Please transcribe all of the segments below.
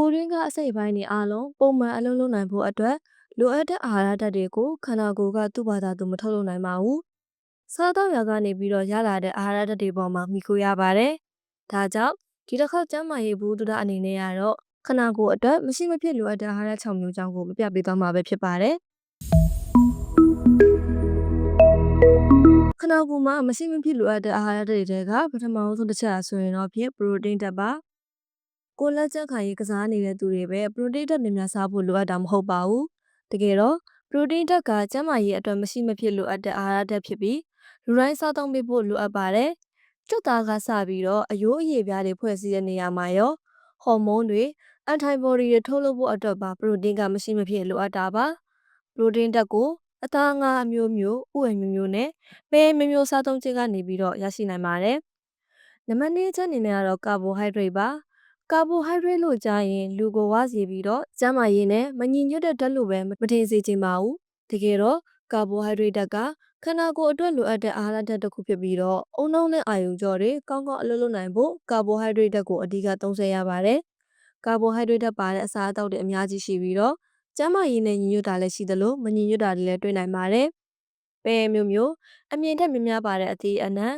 ကိုယ်တွင်းကအစိတ်အပိုင်းတွေအားလုံးပုံမှန်အလုပ်လုပ်နိုင်ဖို့အတွက်လိုအပ်တဲ့အာဟာရဓာတ်တွေကိုခန္ဓာကိုယ်ကသူ့ဘာသာသူမထုတ်လုပ်နိုင်ပါဘူး။စားသောက်ရာကနေပြီးတော့ရလာတဲ့အာဟာရဓာတ်တွေပေါ်မှာမိခိုရပါတယ်။ဒါကြောင့်ဒီတစ်ခေါက်ကျန်းမာရေးဘူးတူတာအနေနဲ့ကတော့ခန္ဓာကိုယ်အတွက်မရှိမဖြစ်လိုအပ်တဲ့အာဟာရ6မျိုးကြောင့်ကိုမပြပေးသွားမှာပဲဖြစ်ပါတယ်။ခန္ဓာကိုယ်မှာမရှိမဖြစ်လိုအပ်တဲ့အာဟာရဓာတ်တွေကပထမဆုံးတစ်ချက်ဆိုရင်တော့ဖြစ်ပရိုတင်းဓာတ်ပါ။ ကိုယ်လက်ချက်ခိုင်ရေးကစားနေတဲ့သူတွေပဲပရိုတင်းဓာတ်များများစားဖို့လိုအပ်တာမဟုတ်ပါဘူး။တကယ်တော့ပရိုတင်းဓာတ်ကကျန်းမာရေးအတွက်မရှိမဖြစ်လိုအပ်တဲ့အာဟာရဓာတ်ဖြစ်ပြီးလူတိုင်းစားသုံးပေးဖို့လိုအပ်ပါတယ်။ကျွတ်သားကစပြီးတော့အယိုးအရေပြားတွေဖွဲ့စည်းတဲ့နေရာမှာရောဟော်မုန်းတွေအန်တိုင်ဘော်ဒီတွေထုတ်လုပ်ဖို့အတွက်ပါပရိုတင်းကမရှိမဖြစ်လိုအပ်တာပါ။ပရိုတင်းဓာတ်ကိုအသားငါးအမျိုးမျိုးဥယျာဉ်မျိုးမျိုးနဲ့ပဲမျိုးမျိုးစားသုံးခြင်းကနေပြီးတော့ရရှိနိုင်ပါတယ်။နံပါတ်၄ချက်အနေနဲ့ကတော့ကာဘိုဟိုက်ဒရိတ်ပါ။ ကာဘိုဟိုက်ဒရိတ်လို့ကြားရင်လူကိုဝါစီပြီးတော့ကျန်းမာရေးနဲ့မညီညွတ်တဲ့ဓာတ်လို့ပဲမထင်စေချင်ပါဘူး။တကယ်တော့ကာဘိုဟိုက်ဒရိတ်ဓာတ်ကခန္ဓာကိုယ်အတွက်လိုအပ်တဲ့အာဟာရဓာတ်တစ်ခုဖြစ်ပြီးတော့အုံနောက်နဲ့အာယုံကြောတွေကောင်းကောင်းအလုပ်လုပ်နိုင်ဖို့ကာဘိုဟိုက်ဒရိတ်ဓာတ်ကိုအဓိကသုံးစွဲရပါတယ်။ကာဘိုဟိုက်ဒရိတ်ဓာတ်ပါတဲ့အစာအသောက်တွေအများကြီးရှိပြီးတော့ကျန်းမာရေးနဲ့ညီညွတ်တာလည်းရှိသလိုမညီညွတ်တာတွေလည်းတွေ့နိုင်ပါတယ်။ပဲမျိုးမျိုးအမြင်ထက်များများပါတဲ့အသီးအနှံ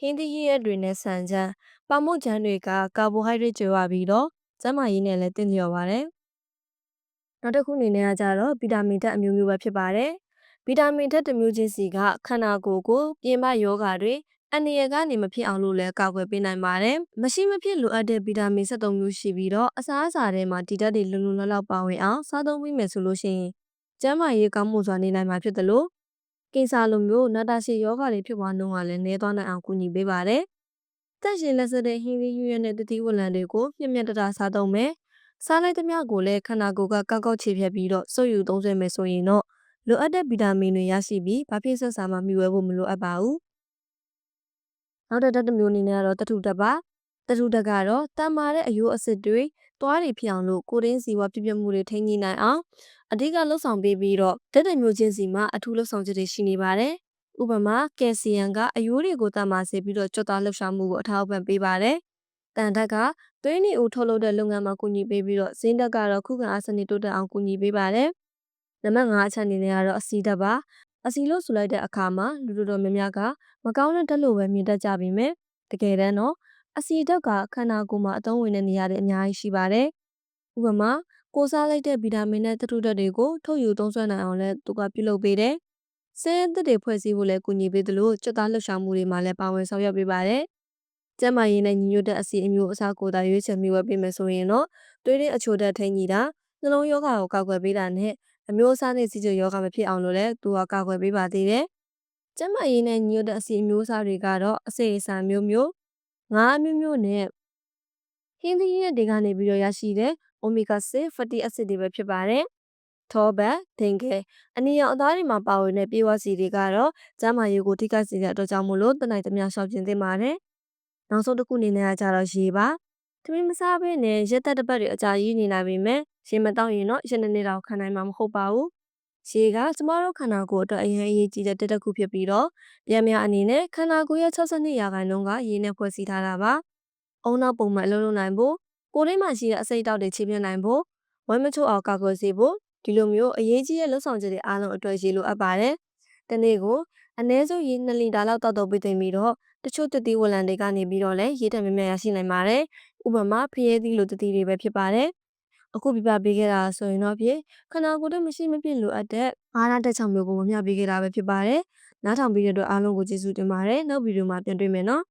ဟင်းသီးဟင်းရွက်တွေနဲ့ဆန်ချမ်းပါမုတ်ချမ်းတွေကကာဘိုဟိုက်ဒရိတ်ကျွေးရပြီးတော့ကျန်းမာရေးနဲ့လည်းတင့်လျော်ပါတယ်။နောက်တစ်ခုအနေနဲ့ကကြတော့ဗီတာမင်ဓာတ်အမျိုးမျိုးပဲဖြစ်ပါတယ်။ဗီတာမင်ဓာတ်တစ်မျိုးချင်းစီကခန္ဓာကိုယ်ကိုပြင်ပယောဂတွေအန္တရာယ်ကနေမဖြစ်အောင်လို့လည်းကာကွယ်ပေးနိုင်ပါတယ်။မရှိမဖြစ်လိုအပ်တဲ့ဗီတာမင်73မျိုးရှိပြီးတော့အစားအစာထဲမှာဒီဓာတ်တွေလုံလုံလောက်လောက်ပါဝင်အောင်စားသုံးပြီးမယ်ဆိုလို့ရှိရင်ကျန်းမာရေးကောင်းမှုစွာနေနိုင်မှာဖြစ်တယ်လို့ ကင်ဆာလိုမျိုးနာတာရှည်ယောဂတွေဖြစ်ပွားနှုန်းကလည်းနည်းသွားနိုင်အောင်ကူညီပေးပါတယ်။တက်ရှင်လက်စတဲ့ဟင်းသီးဟင်းရွက်နဲ့တတိဝလံတွေကိုမြင့်မြတ်တတာစားသုံးမယ်။စားလိုက်သမျှကိုလည်းခန္ဓာကိုယ်ကကောက်ကောက်ခြေဖြတ်ပြီးတော့စုပ်ယူသုံးစွဲမယ်ဆိုရင်တော့လိုအပ်တဲ့ဗီတာမင်တွေရရှိပြီးဘာဖြစ်ဆက်စာမှမြှဝဲဖို့မလိုအပ်ပါဘူး။နောက်တစ်ဓာတ်တစ်မျိုးအနေနဲ့ကတော့တထုတက်ပါတထုတက်ကတော့တန်မာတဲ့အယိုးအစစ်တွေသွားတွေဖြစ်အောင်လို့ကိုရင်းစီဝါပြပြမှုတွေထိန်းညှိနိုင်အောင် အဓိကလှုပ်ဆောင်ပေးပြီးတော့ဓာတ်တမျိုးချင်းစီမှာအထူးလှုပ်ဆောင်ချက်တွေရှိနေပါတယ်။ဥပမာကယ်ဆီယမ်ကအယိုးတွေကိုတန်မာစေပြီးတော့ကြွတ်သားလှုပ်ရှားမှုကိုအထောက်အပံ့ပေးပါတယ်။တန်ဓာတ်ကသွေးနီဦးထုတ်လုပ်တဲ့လုပ်ငန်းမှာကူညီပေးပြီးတော့ဇင်းဓာတ်ကတော့ခုခံအားစနစ်တိုးတက်အောင်ကူညီပေးပါတယ်။နံပါတ်5အချက်အနေနဲ့ကတော့အဆီဓာတ်ပါ။အဆီလို့ဆိုလိုက်တဲ့အခါမှာလူတို့တော်များများကမကောင်းတဲ့ဓာတ်လို့ပဲမြင်တတ်ကြပြီမယ်။တကယ်တမ်းတော့အဆီဓာတ်ကခန္ဓာကိုယ်မှာအသုံးဝင်တဲ့နေရာတွေအများကြီးရှိပါတယ်။ဥပမာ ကိုစားလိုက်တဲ့ဗီတာမင်နဲ့သတ္တုဓာတ်တွေကိုထုတ်ယူသုံးစွဲနိုင်အောင်လည်းသူကပြုလုပ်ပေးတယ်။ဆဲသစ်တွေဖွဲ့စည်းဖို့လည်းကူညီပေးသလိုကြွတ်သားလှုပ်ရှားမှုတွေမှာလည်းပါဝင်ဆောင်ရွက်ပေးပါတယ်။ကျန်းမာရေးနဲ့ညီညွတ်တဲ့အစီအမျိုးအစားကိုသာရွေးချယ်မိဝဲပေးမယ်ဆိုရင်တော့သွေးရင်းအချိုဓာတ်ထိန်းကြီးတာနှလုံးရောဂါကိုကာကွယ်ပေးတာနဲ့အမျိုးအစားနဲ့စီးကျရောဂါမဖြစ်အောင်လို့လည်းသူကကာကွယ်ပေးပါသေးတယ်။ကျန်းမာရေးနဲ့ညီညွတ်တဲ့အစီအမျိုးအစားတွေကတော့အစိအစာမျိုးမျိုးငါးမျိုးမျိုးနဲ့ဟင်းသီးရက်တွေကနေပြီးတော့ရရှိတဲ့ omega 6 fatty acid တွေပဲဖြစ်ပါတယ်။ထောပတ်၊ဒင်ကဲအနီရောင်အသားတွေမှာပါဝင်တဲ့ပြေဝစီတွေကတော့ကျန်းမာရေးကိုထိခိုက်စေတဲ့အတွက်ကြောင့်မို့လို့တနိုင်သမျှရှောင်ကျဉ်သင့်ပါတယ်။နောက်ဆုံးတစ်ခုအနေနဲ့ကကြတော့ရေပါ။သမီးမစားဘဲနဲ့ရက်သက်တစ်ပတ်တွေအကြာကြီးနေနိုင်ပေမဲ့ရေမတောက်ရင်တော့ရက်နှစ်နှစ်တောင်ခံနိုင်မှာမဟုတ်ပါဘူး။ရေကကျမတို့ခန္ဓာကိုယ်အတွက်အရင်အရေးကြီးတဲ့တက်တစ်ခုဖြစ်ပြီးတော့ပြန်များအနေနဲ့ခန္ဓာကိုယ်ရဲ့62ရာခိုင်နှုန်းကရေနဲ့ဖွဲ့စည်းထားတာပါ။အုံနောက်ပုံမှန်အလုပ်လုပ်နိုင်ဖို့ ကိုယ်ထဲမှာရှိတဲ့အစိတ်တောက်တွေချိပြနိုင်ဖို့ဝမ်းမချို့အောင်ကာကွယ်စေဖို့ဒီလိုမျိုးအရေးကြီးတဲ့လှုပ်ဆောင်ချက်တွေအားလုံးအတွက်ရေလိုအပ်ပါတယ်။တနေ့ကိုအနည်းဆုံးရေ2လီတာလောက်တောက်တော့ပြီးသိပြီးတော့တချို့တတိဝလံတွေကနေပြီးတော့လည်းရေတက်မြမြရရှိနိုင်ပါတယ်။ဥပမာဖရဲသီးလိုတတိတွေပဲဖြစ်ပါတယ်။အခုပြပပေးခဲ့တာဆိုရင်တော့ဖြင့်ခန္ဓာကိုယ်ထဲမရှိမဖြစ်လိုအပ်တဲ့အားနာတက်ချောင်မျိုးကိုမမျှပေးခဲ့တာပဲဖြစ်ပါတယ်။နားထောင်ပြီးတဲ့အတွက်အားလုံးကိုကျေးဇူးတင်ပါတယ်။နောက်ဗီဒီယိုမှာပြန်တွေ့မယ်နော်။